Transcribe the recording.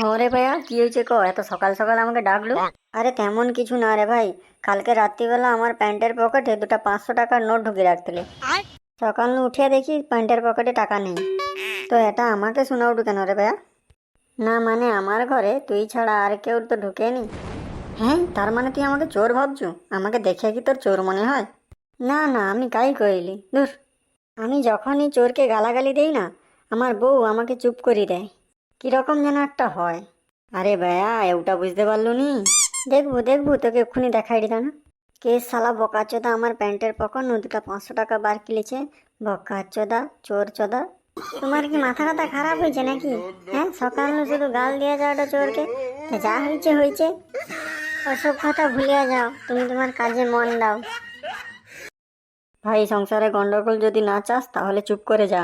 হরে ভাইয়া, কি হয়েছে ক? এত সকাল সকাল আমাকে ডাকলো। আরে তেমন কিছু না রে ভাই। কালকে রাত্রিবেলা আমার প্যান্টের পকেটে দুটো পাঁচশো টাকার নোট ঢুকে রাখছিলে সকাল উঠে দেখি প্যান্টের পকেটে টাকা নেই। তো এটা আমাকে শোনা উঠু কেন রে ভাইয়া? না মানে আমার ঘরে তুই ছাড়া আর কেউ তো ঢুকেনি হ্যাঁ তার মানে তুই আমাকে চোর ভাবছু? আমাকে দেখে কি তোর চোর মনে হয়? না না, আমি কাই কইলি? দূর আমি যখনই চোরকে গালাগালি দেই না, আমার বউ আমাকে চুপ করে দেয়। কীরকম যেন একটা হয়। আরে ভাইয়া ওটা বুঝতে পারল নি? দেখব দেখব, তোকে এক্ষুনি দেখাই দিল না কে সালা বকাচোদা আমার প্যান্টের পকন দুটা পাঁচশো টাকা বার কিলেছে। বকাচোদা চোর চোদা। তোমার কি মাথা ব্যথা খারাপ হয়েছে নাকি? হ্যাঁ সকাল শুধু গাল দিয়ে যাওয়াটা চোরকে। যা হয়েছে হয়েছে। ওসব কথা ভুলিয়া যাও, তুমি তোমার কাজে মন দাও। ভাই, সংসারে গন্ডগোল যদি না চাস, তাহলে চুপ করে যা।